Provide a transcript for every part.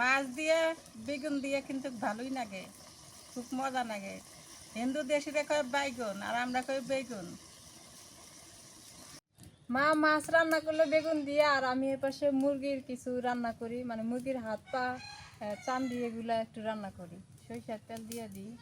মাছ দিয়ে, বেগুন দিয়ে কিন্তু ভালোই লাগে। খুব মজা লাগে। হিন্দু দেশিরা কয় বাইগুন, আর আমরা কই বেগুন। মা মাছ রান্না করলে বেগুন দিয়ে, আর আমি এপাশে মুরগির কিছু রান্না করি। মানে মুরগির হাত পা চান দিয়ে এগুলো একটু রান্না করি। সরিষার তেল দিয়ে দিই।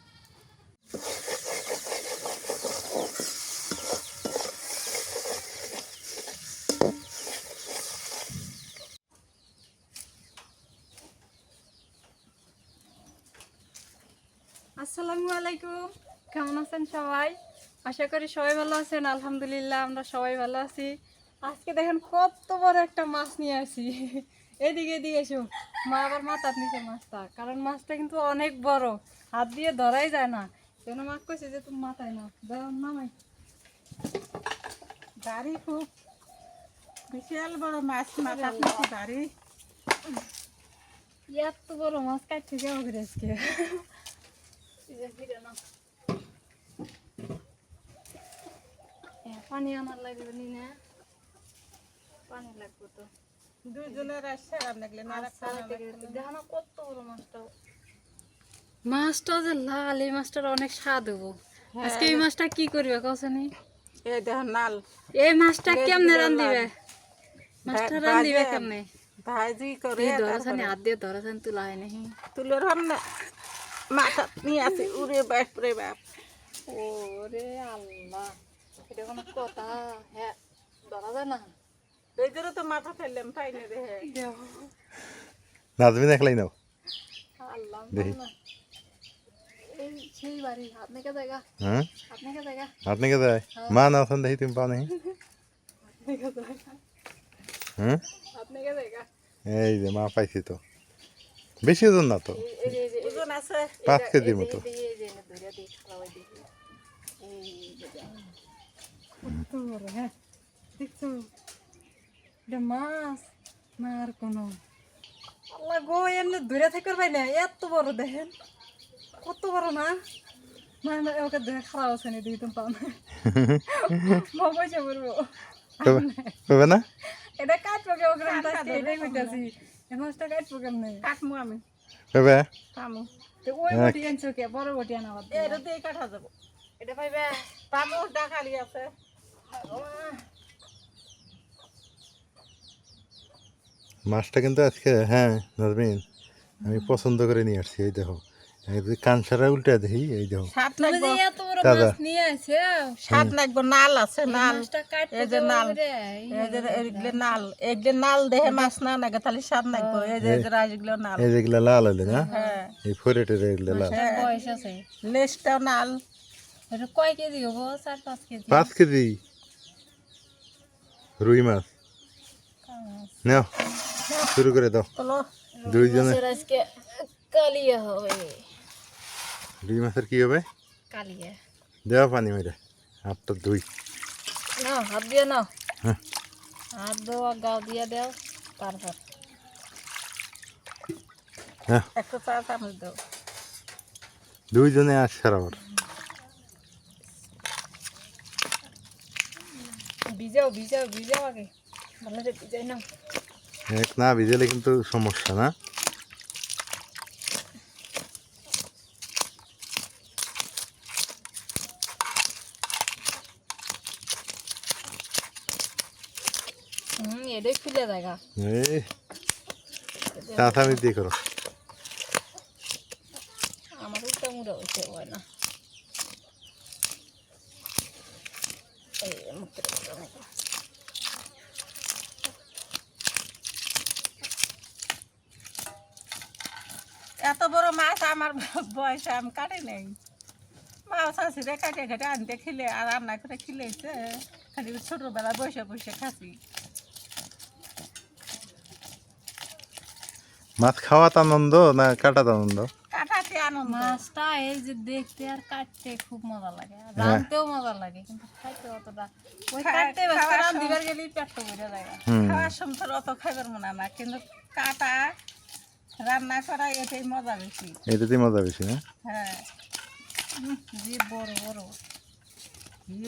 আসসালামু আলাইকুম। কেমন আছেন সবাই? আশা করি সবাই ভালো আছেন, আলহামদুলিল্লাহ, আমরা সবাই ভালো আছি। আজকে দেখেন কত বড় একটা মাছ নিয়ে আসি। এদিকে এদিকে এসো। মা আবার মাথার নিচে মাছটা, কারণ মাছটা কিন্তু অনেক বড়। হাত দিয়ে ধরাই যায় না। যেন মা কইছে যে তুমি মাথায় না ধর নামাই। দাড়ি খুব বিশাল বড় মাছ মাথা পিছু দাড়ি। এত বড় মাছ কাটছে করে আজকে পানি আমার লাগবে নি না। পানি লাগবে তো। দুইজনের আসছে আর আচ্ছা, দেখো না কত বড় মাছটা মাছটা যে লাল এই মাছটার অনেক স্বাদ হব। আজকে এই মাছটা কি করবে কসনি এই দেখো নাল এই মাছটা কেমনে রান্ধিবে। মাছটা রান্ধিবে কেমনে? ভাজি করে ধরাছানি হাত দিয়ে ধরাছানি তুলা হয় নাকি? তুলে রন না মাথা নিয়ে আসি উড়ে বাপ রে বাপ। ওরে আল্লাহ এটা কোনো কথা? হ্যাঁ ধরা যায় না। এই জন্য তো মাথা ফেললাম পাইনি রে নাজমিন একলাই নাও। আল্লাহ দেখি। না। এই সেই বাড়ি আপনাকে জায়গা? হ্যাঁ? জায়গা? যায় মা দেখি তুমি পাও নাকি? হ্যাঁ? জায়গা? এই যে মা পাইছি তো। বেশি ওজন না তো? পাঁচ কেজির মতো। মাছ না আর কোনো আল্লাহ গো এমনি ধরে থাকার পাই না এত বড় দেখেন। কত বড় না? না না ওকে দেখে খারাপ আছে না দিই তুমি পাও না? পয়সা এটা কাটবো ওকে মাছটা কাটবো কেমনে কাটমু আমি। হবে তো ওই বটি আনছো কে? বড় বটি আনা বাদ দিয়ে কাটা যাব। এটা পাইবে পামু ডাকালি আছে। মাছটা কিন্তু আজকে হ্যাঁ নাজমিন আমি পছন্দ করে নিয়ে আসছি এই দেখো। এই যে কানসারা উল্টা দেখি এই দেখো। সাত তুমি লাগবো যে এত বড় দাদা। মাছ নিয়ে আসে সাত লাগবো নাল আছে নাল। মাছটা কাটতে এই যে দেওয়া নাল। করে, এই যে এগুলো নাল এগুলো নাল দেহে মাছ না নাগে তাহলে স্বাদ লাগবো। এই যে এগুলো এগুলো নাল। এই যেগুলা লাল হলে না? হ্যাঁ। এই ফোরেটের এগুলা লাল। মাছটার বয়স আছে। লেজটাও নাল। এটা কয় কেজি হব চার পাঁচ কেজি। পাঁচ কেজি। রুই মাছ। নাও শুরু করে দাও। চলো। দুইজনে। মাছের আজকে কালিয়া হবে। রুই মাছের কি হবে? কালিয়া। দেওয়া পানি মেরে হাতটা দুই নাও হাত দিয়ে নাও। হ্যাঁ। হাত দেওয়া গাও দিয়ে দাও তারপর। হ্যাঁ। একটু চা চামচ দাও। দুইজনে আস সারাবার ভিজাও ভিজাও ভিজাও আগে। ভালো করে ভিজাই নাও। এক না ভিজেলে কিন্তু সমস্যা না হুম আমার উল্টা মুড়া হয়েছে হয় না। এত বড় মাছ আমার বয়সে আমি কাটে নেই। মাছ আছে রে কাটে কাটে আনতে খেলে আর রান্না করে খেলেছে খালি ছোটবেলা বসে বসে খাসি মাছ খাওয়াত আনন্দ না কাটাত আনন্দ? কাটাতে আনন্দ। মাছটা এই যে দেখতে আর কাটতে খুব মজা লাগে। হ্যাঁ। রাঁধতেও মজা লাগে কিন্তু খাইতে অতটা ওই কাটতে ব্যস্ত রাঁধিবার গেলেই পেটটা ভরে যায়। খাওয়ার সময় অত খাইবার মনে না কিন্তু কাটা রান্না করা এটাই মজা বেশি। এটাতেই মজা বেশি না? হ্যাঁ। যে বড় বড়।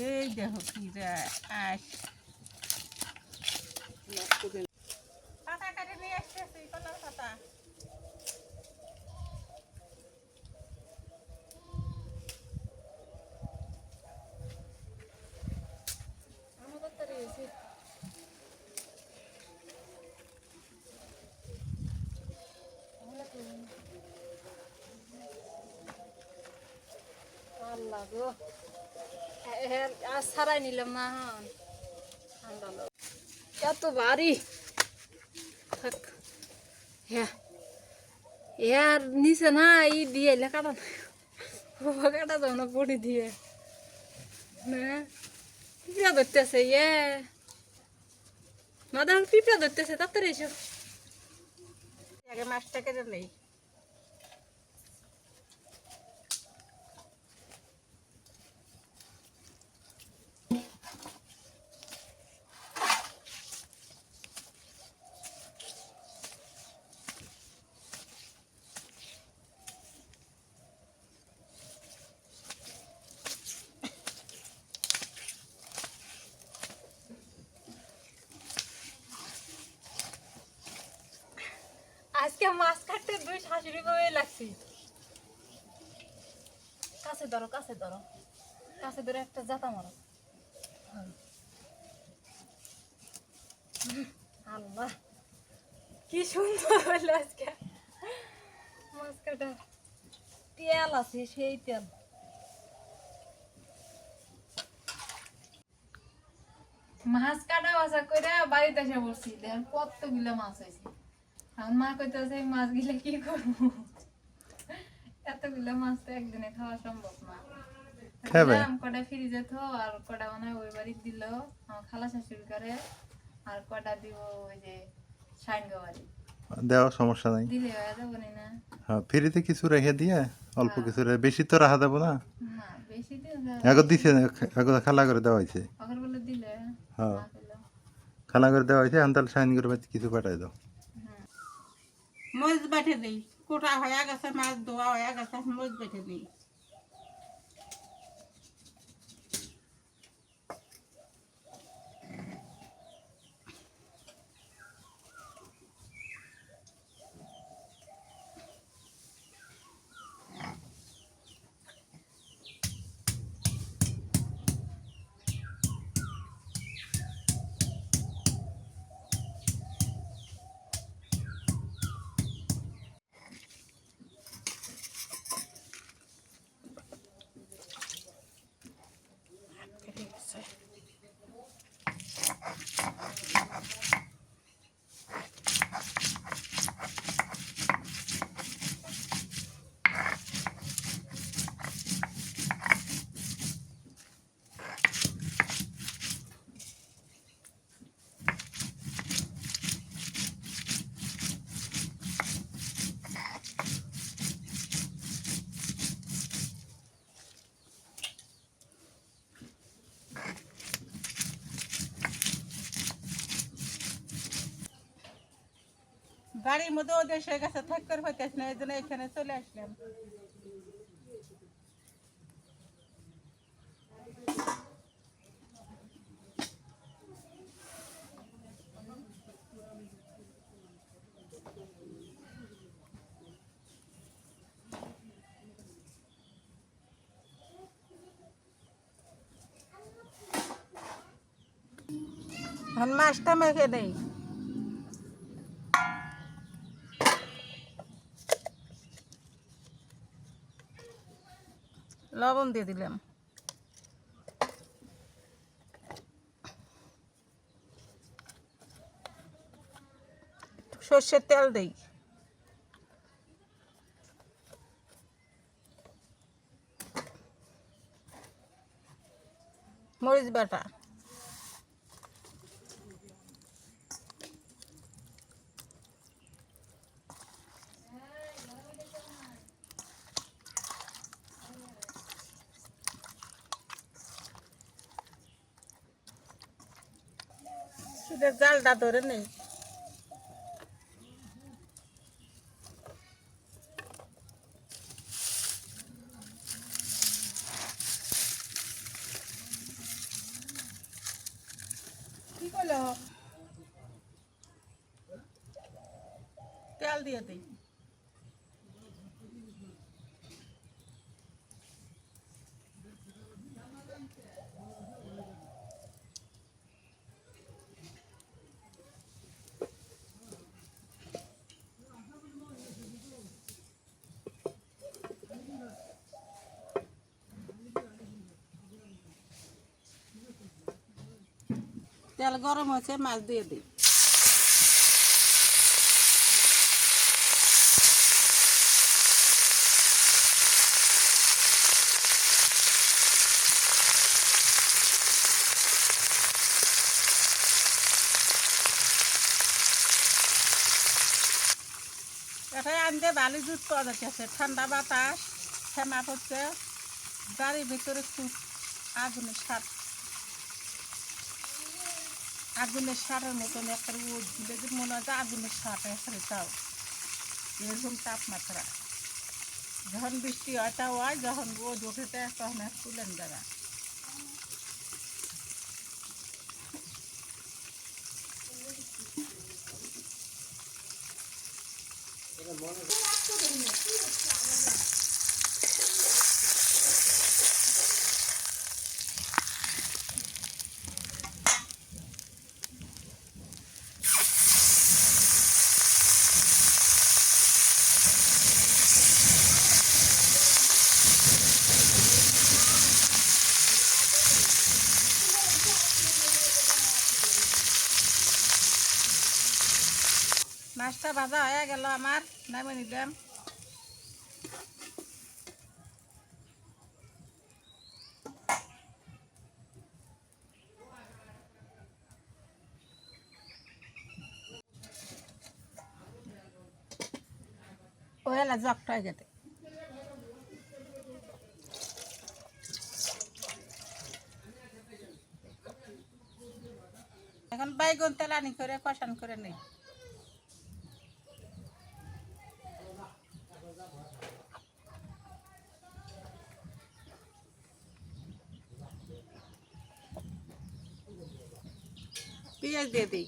এই দেখো কি আস পাতা কাটে নিয়ে আসতেছি কলার পাতা গো হ্যাঁ, হ্যাঁ, আর সারাই নিলাম না লাগে। এত ভারী থাক। হ্যাঁ ইয়ার নিচে না, ই দিয়ে এলে কাটা বাবা কাটা যাও না, বড়ি দিয়ে। না, পিঁপড়া ধরতেছে ইয়ে না দেখো পিঁপড়া ধরতেছে, তাড়াতাড়ি এসো। আগে মাছটা কেটে নেই আজকে মাছ কাটতে দুই শাশুড়ি লাগছি। কাছে ধরো কাছে ধরো। কাছে ধরে একটা জাতা মারো। আল্লাহ, কি সুন্দর আজকে। মাছ কাটা তেল আছে, সেই তেল। মাছ কাটা বাসা করে বাড়িতে এসে বসছি কতগুলো মাছ হয়েছে। আমার মা কইতেছে এই মাছগুলো কি করব? এতগুলো মাছ তো একদিনে খাওয়া সম্ভব না। হ্যাঁ ভাই। কটা ফ্রিজে থো আর কটা মানে ওই বাড়ি দিল। আমার খালা শাশুড়ি করে আর কটা দিব ওই যে সাইন বাড়ি। দেওয়া সমস্যা নাই। দিলে হয়ে যাব না হ্যাঁ ফ্রিতে কিছু রেখে দিয়ে অল্প কিছু রেখে বেশি তো রাখা যাব না। আগত দিছে আগত খালা করে দেওয়া হয়েছে। আগের হ্যাঁ। খালা করে দেওয়া হয়েছে আন্তাল সাইন করে কিছু পাঠাই দাও। মরিচ বেটে দিই কোটা হয়ে গেছে মাছ ধোয়া হয়ে গেছে মরিচ বেটে দিই বাড়ির মধ্যে ওদের সে গেছে থাক করে হইতেছে না এই জন্য এখানে চলে আসলাম। মাছটা মেখে নেই লবণ দিয়ে দিলাম। সর্ষের তেল দেই। মরিচ বাটা। সেটা জালটা ধরে নেই কি করল তেল দিয়ে দিই তেল গরম হয়েছে, মাছ দিয়ে দিই। আনতে বালি দুধ পাওয়া যাচ্ছে, ঠান্ডা বাতাস ফেনা পড়ছে, বাড়ির ভিতরে খুব আগুনের সার আগুনের সারের মতন একটা রোদ দিলে যে মনে হয় যে আগুনের সার এখানে তাও এরকম তাপমাত্রা যখন বৃষ্টি হয় তাও হয় যখন রোদ ওঠে তখন আর তুলেন যারা মাছটা ভাজা হয়ে গেল আমার নামে নিলাম। ওয়েলা জগটা হয়ে গেছে এখন বাইগুন তেলানি করে, কষান করে নেই পেঁয়াজ দিয়ে দিই।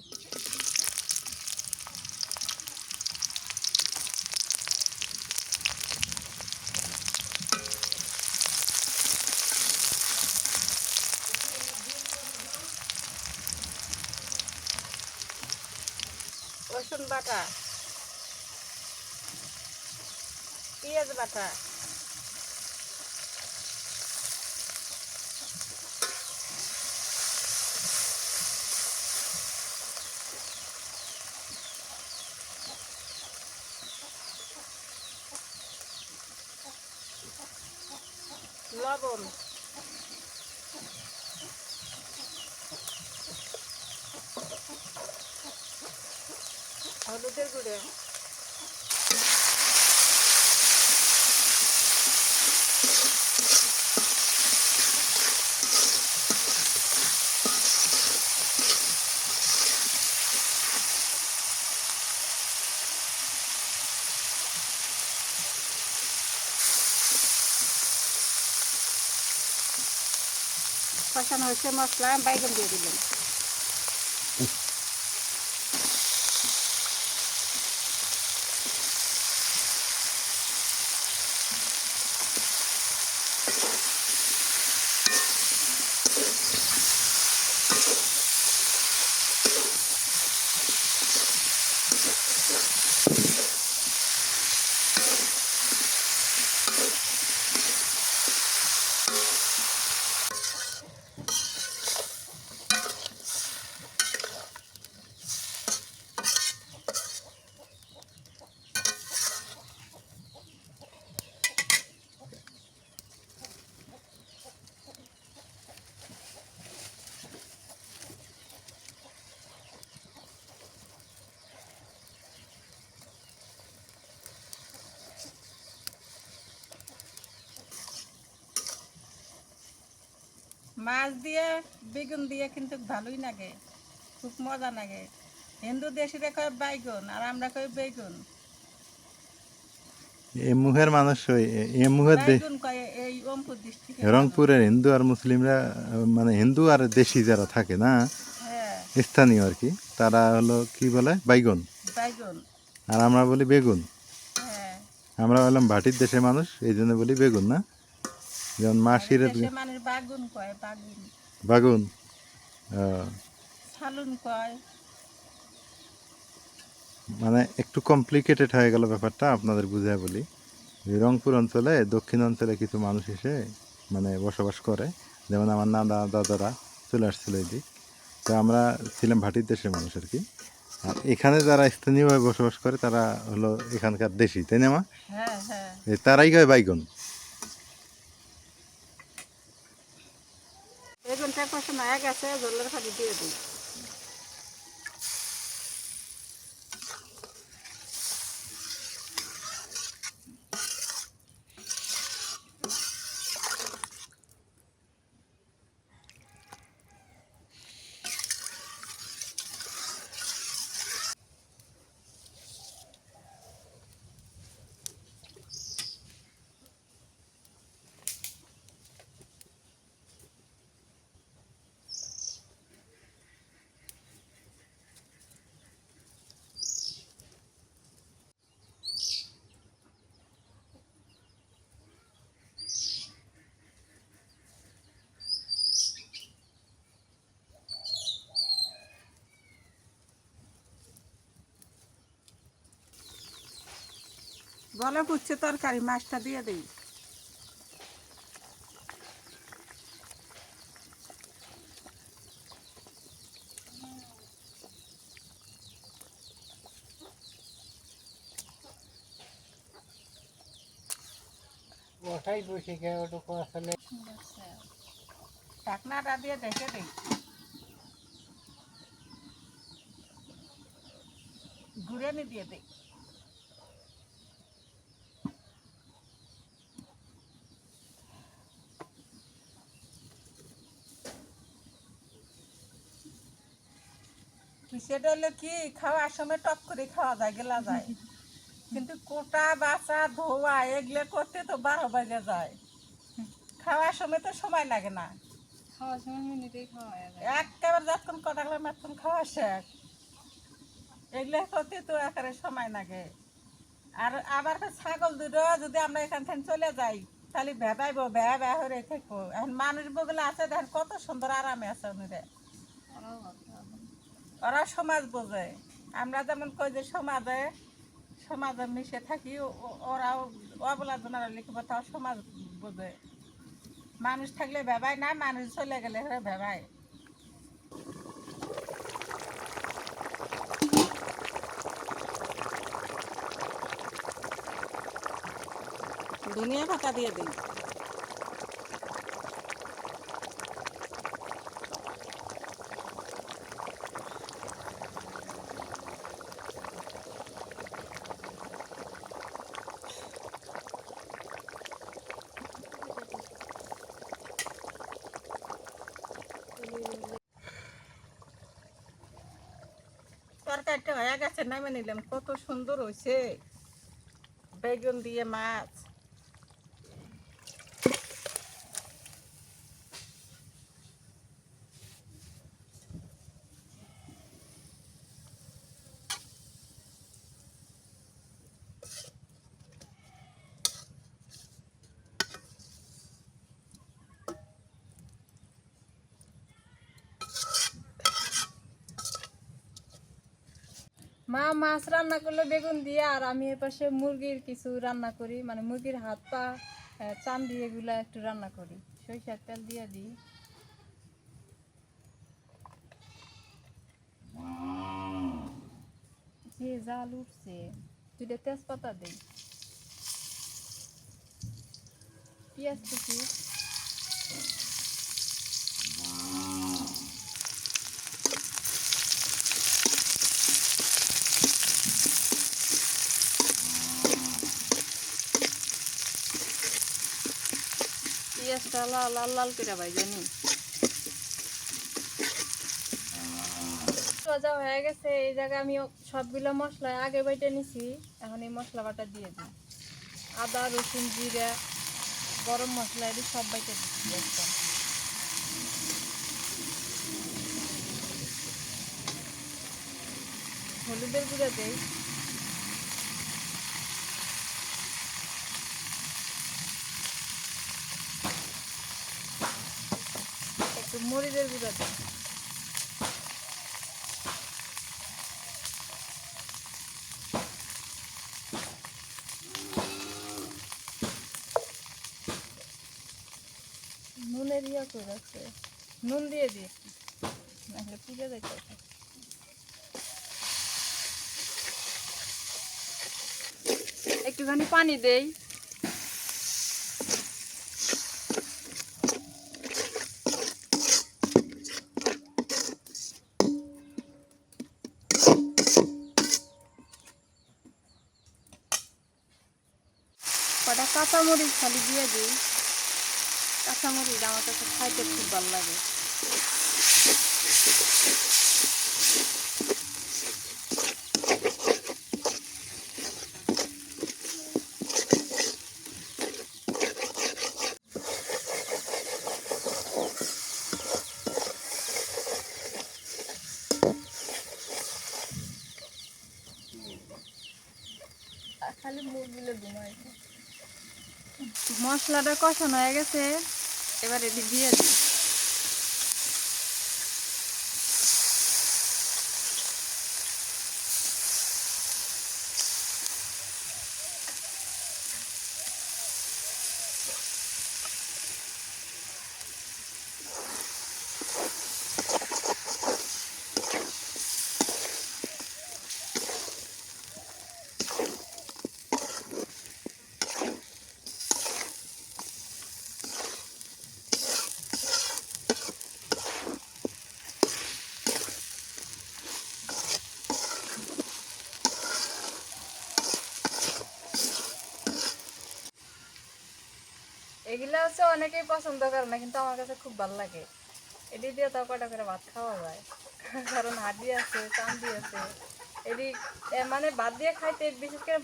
রসুন বাটা পেঁয়াজ বাটা লবণ হলুদের গুঁড়ো কষানো হয়েছে মশলা বাইগন দিয়ে দিলেন মাছ দিয়ে বেগুন দিয়ে কিন্তু ভালোই লাগে। খুব মজা লাগে। হিন্দু দেশিরা কয় বাইগুন আর আমরা কই বেগুন। এ মুহের মানুষ ওই এ মুহের দে- বাইগুন কয় এই ওমপুর ডিস্ট্রিক্টে রংপুরের হিন্দু আর মুসলিমরা মানে হিন্দু আর দেশি যারা থাকে না হ্যাঁ। স্থানীয় আর কি তারা হলো কি বলে? বাইগন। বাইগুন। আর আমরা বলি বেগুন। হ্যাঁ। আমরা হলাম ভাটির দেশের মানুষ এই জন্য বলি বেগুন না? যেমন মাসির বাগুন কয় বাগুন। বাগুন? সালুন কয়। মানে একটু কমপ্লিকেটেড হয়ে গেল ব্যাপারটা আপনাদের বুঝায় বলি। রংপুর অঞ্চলে দক্ষিণ অঞ্চলে কিছু মানুষ এসে মানে বসবাস করে। যেমন আমার নানা দাদারা চলে আসছিল এদিক। তো আমরা ছিলাম ভাটির দেশের মানুষ আর কি। আর এখানে যারা স্থানীয়ভাবে বসবাস করে তারা হলো এখানকার দেশি তাই না মা? হ্যাঁ হ্যাঁ। তারাই কয় বাইগন? কষানো হয়ে গেছে জলের পানি দিয়ে দিই। বলে পুচ্ছে তরকারি মাছটা দিয়ে দিই। ওটাই বসে গেছে ওটুকু আসলে। ঢাকনাটা দিয়ে দেখে দিই। ঘুরে নি দিয়ে দিই। সেটা হলো কি খাওয়ার সময় টপ করে খাওয়া যায় গেলা যায়। কিন্তু কোটা বাচ্চা ধোয়া এগুলো করতে তো বারো বাজে যায়। খাওয়ার সময় তো সময় লাগে না। খাওয়ার সময় মিনিটেই খাওয়া একেবারে যতক্ষণ কথা গেলে মাতক্ষণ খাওয়া শেষ। এগুলো করতে তো একেবারে সময় লাগে। আর আবার ছাগল দুটো যদি আমরা এখান থেকে চলে যাই তাহলে ভেবাইবো ভ্যা ভ্যা হয়ে থাকব এখন মানুষ বগুলো আছে দেখেন কত সুন্দর আরামে আছে খাওয়া ওরা সমাজ বোঝে। আমরা যেমন কই যে সমাজে সমাজে মিশে থাকি ওরাও অবলা জনারা লিখব তাও সমাজ বোঝে। মানুষ থাকলে ভেবাই না, মানুষ চলে গেলে ভেবাই ধনিয়া পাতা দিয়ে দিই তরকারিটা হয়ে গেছে নামে নিলাম। কত সুন্দর হয়েছে বেগুন দিয়ে মাছ। মা মাছ রান্না করলে বেগুন দিয়ে আর আমি এর পাশে মুরগির কিছু রান্না করি মানে মুরগির হাত পা আহ, চাম দিয়ে এগুলা একটু রান্না করি। সরিষার তেল দিয়ে দিই। যে জাল উঠছে দুটো তেজপাতা দিই। পেঁয়াজ কুচি। পেঁয়াজটা লাল লাল লাল করে ভাই, জানি। ভাজা হয়ে গেছে, এই জায়গায় আমি সবগুলো মশলা আগে বাইটে নিছি, এখন এই মশলা বাটা দিয়ে দিই। আদা, রসুন, জিরা, গরম মশলা এটি সব বাইটে দিচ্ছি হলুদের গুঁড়া দেই। মরিচের গুঁড়া দিই নুনের ইয়া করে রাখছে নুন দিয়ে একটু। নাহলে পুজো হতো। একটুখানি পানি দেই কটা কাঁচামরিচ খালি দিয়ে দিই। কাঁচামরিচ আমার কাছে খাইতে খুব ভালো লাগে আর খালি মুরগুলো ঘুমাই মশলাটা কষানো হয়ে গেছে। এবার এটি দিয়ে দিই এগুলা হচ্ছে অনেকেই পছন্দ করে না, কিন্তু আমার কাছে খুব ভালো লাগে। এটি দিয়ে তো কটা করে ভাত খাওয়া যায়। কারণ হাড্ডি আছে চান্দি আছে। এটি মানে ভাত দিয়ে খাইতে বিশেষ করে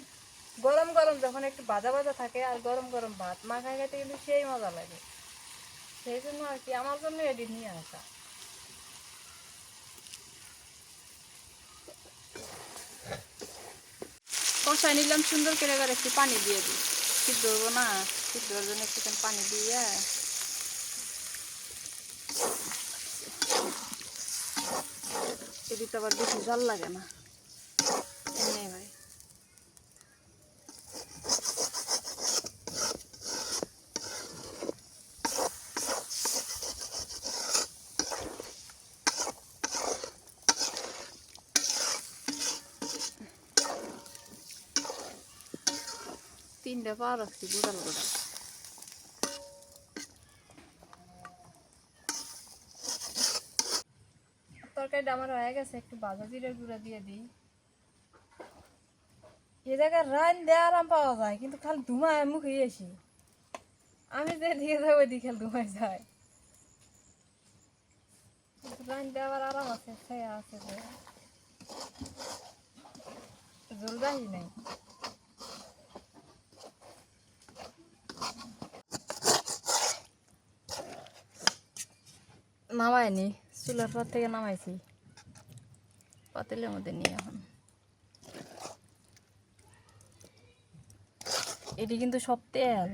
গরম গরম যখন একটু ভাজা ভাজা থাকে আর গরম গরম ভাত মাখায় খাইতে কিন্তু সেই মজা লাগে। সেই জন্য আর কি, আমার জন্য এটি নিয়ে আসা। কষাই নিলাম সুন্দর করে একটু পানি দিয়ে দিই। সিদ্ধ হব না। সিদ্ধ হওয়ার জন্য একটুখানি পানি দিয়ে। এদিকে আবার বেশি জল লাগে না। ভাই তিনটা পা রাখছি গোড়াল গোড়াল আমার হয়ে গেছে, একটু বাজা জিরের গুঁড়া দিয়ে দিই। এ জায়গায় রান দেওয়া আরাম পাওয়া যায়, কিন্তু খালি ধুমায় মুখে আসি আমি যে দিকে যাব ওইদিকে খালি ধুমায় যায়। রান দেওয়ার আরাম আছে খেয়ে আছে যে। জল যাই নাই। নামাইনি, চুলার পর থেকে নামাইছি। পাতিলের মধ্যে নিয়ে এখন। এটি কিন্তু সব তেল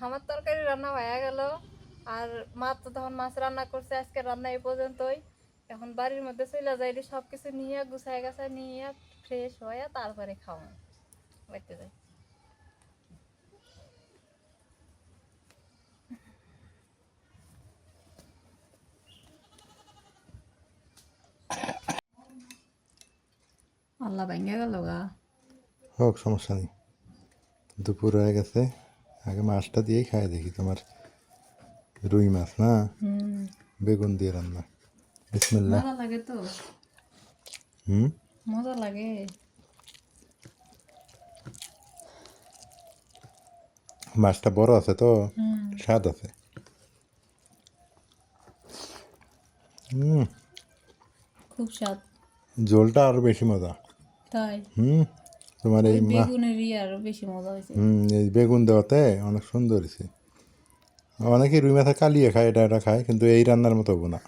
আমার তরকারি রান্না হয়ে গেল আর মা তো তখন মাছ রান্না করছে আজকে রান্না এই পর্যন্তই। এখন বাড়ির মধ্যে চলে যাই সব কিছু নিয়ে গুছাই গাছাই নিয়ে ফ্রেশ হয়ে তারপরে খাওয়া। বাড়িতে যাই। আল্লাহ ভেঙে গেল গা। হোক সমস্যা নেই। দুপুর হয়ে গেছে। আগে মাছটা দিয়েই খাই দেখি তোমার রুই মাছ না? হুম। বেগুন দিয়ে রান্না। বিসমিল্লা মজা লাগে তো। হুম? মজা লাগে। মাছটা বড় আছে তো? স্বাদ আছে। হুম। খুব স্বাদ। ঝোলটা আরও বেশি মজা। তাই। হুম? তোমার এই বেগুনের আরও বেশি মজা হয়েছে। হুম এই বেগুন দেওয়াতে অনেক সুন্দর হয়েছে। অনেকে রুই মাথা কালিয়ে খায় এটা এটা খায় কিন্তু এই রান্নার মতো হব না।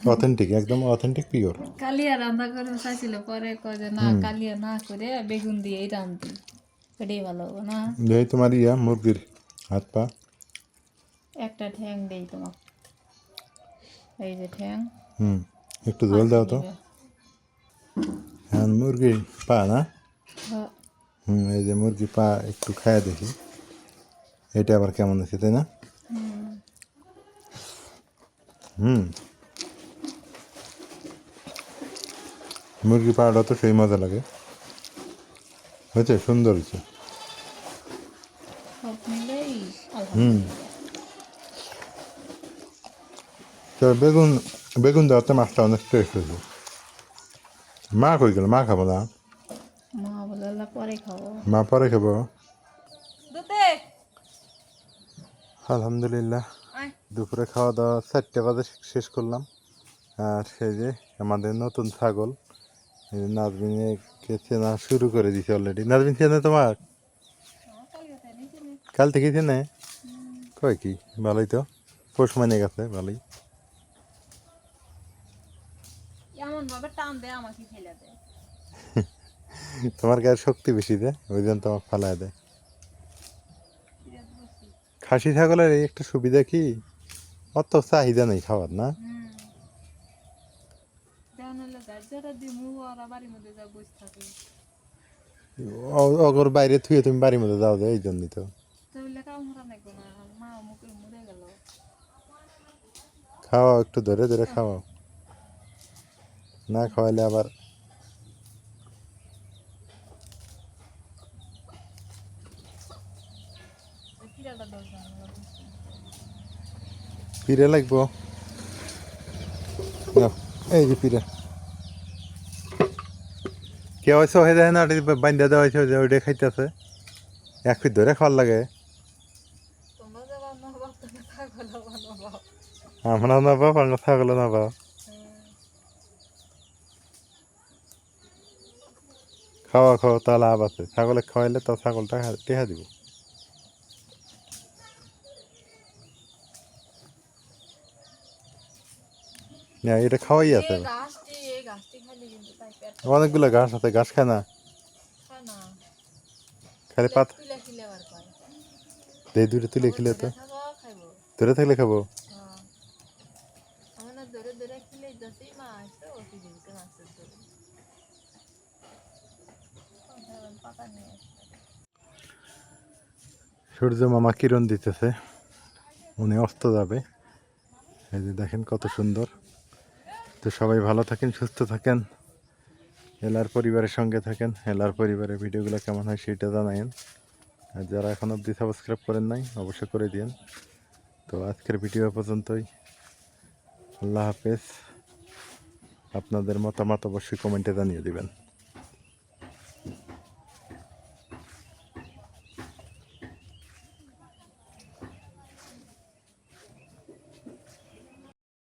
অথেন্টিক একদম অথেন্টিক পিওর কালিয়া রান্না করে চাইছিল পরে কয় যে না কালিয়া না করে বেগুন দিয়েই রান্ধি এটাই ভালো হবে না? এই তোমার ইয়া মুরগির হাত পা। একটা ঠ্যাং দেই তোমার এই যে ঠ্যাং। হুম একটু জল দাও তো। হ্যাঁ মুরগি পা না? হ্যাঁ, হুম এই যে মুরগি পা একটু খায় দেখি। এটা আবার কেমন আছে তাই না? হুম। মুরগি পাড়া তো সেই মজা লাগে। হয়েছে? সুন্দর হয়েছে। হুম। তো বেগুন বেগুন দেওয়াতে মাছটা অনেক টেস্ট হয়েছে। মা কই গেল? মা খাব না? মা বলে পরে খাব। মা পরে খাব? আলহামদুলিল্লাহ। দুপুরে খাওয়া দাওয়া চারটে বাজে শেষ করলাম। আর সেই যে আমাদের নতুন ছাগল নাজমিনকে চেনা শুরু করে দিছে অলরেডি নাজমিন চেনে তোমার? কাল থেকে চেনে? কয় কি? ভালোই তো। পোষ মানে গেছে ভালোই। তোমার গায়ে শক্তি বেশি দেয় ওই জন্য তোমার ফালায় দেয়। খাসি ছাগলের এই একটা সুবিধা কি? অত চাহিদা নেই খাবার না? অগর বাইরে থুয়ে তুমি বাড়ির মধ্যে যাও যে এই জন্যই তো। খাওয়াও একটু ধরে ধরে খাওয়াও। না খাওয়াইলে আবার পিড়ে লাগবো। এই যে পিড়ে কেউ হয়েছে হয়ে যায় না বান্ধা দেওয়া হয়েছে ওইটা খাইতেছে। এক ফিট ধরে খাওয়ার লাগে। থাকলে আমরা না পাও আমরা ছাগল না পাও খাওয়া খাওয়া তা লাভ আছে। ছাগলে খাওয়াইলে তো ছাগলটা টেহা দিব। না এটা খাওয়াই আছে। অনেকগুলো ঘাস আছে ঘাস খায় না? খালি পাত এই দুটো তুলে খেলে তো। ধরে থাকলে খাব? হ্যাঁ। সূর্য মামা কিরণ দিতেছে। উনি অস্ত যাবে। এই যে দেখেন কত সুন্দর। তো সবাই ভালো থাকেন, সুস্থ থাকেন। এলার পরিবারের সঙ্গে থাকেন। এলার পরিবারের ভিডিওগুলো কেমন হয় সেটা জানায়েন। আর যারা এখন অবধি সাবস্ক্রাইব করেন নাই, অবশ্যই করে দিন তো আজকের ভিডিও পর্যন্তই। আল্লাহ হাফেজ। আপনাদের মতামত অবশ্যই কমেন্টে জানিয়ে দিবেন।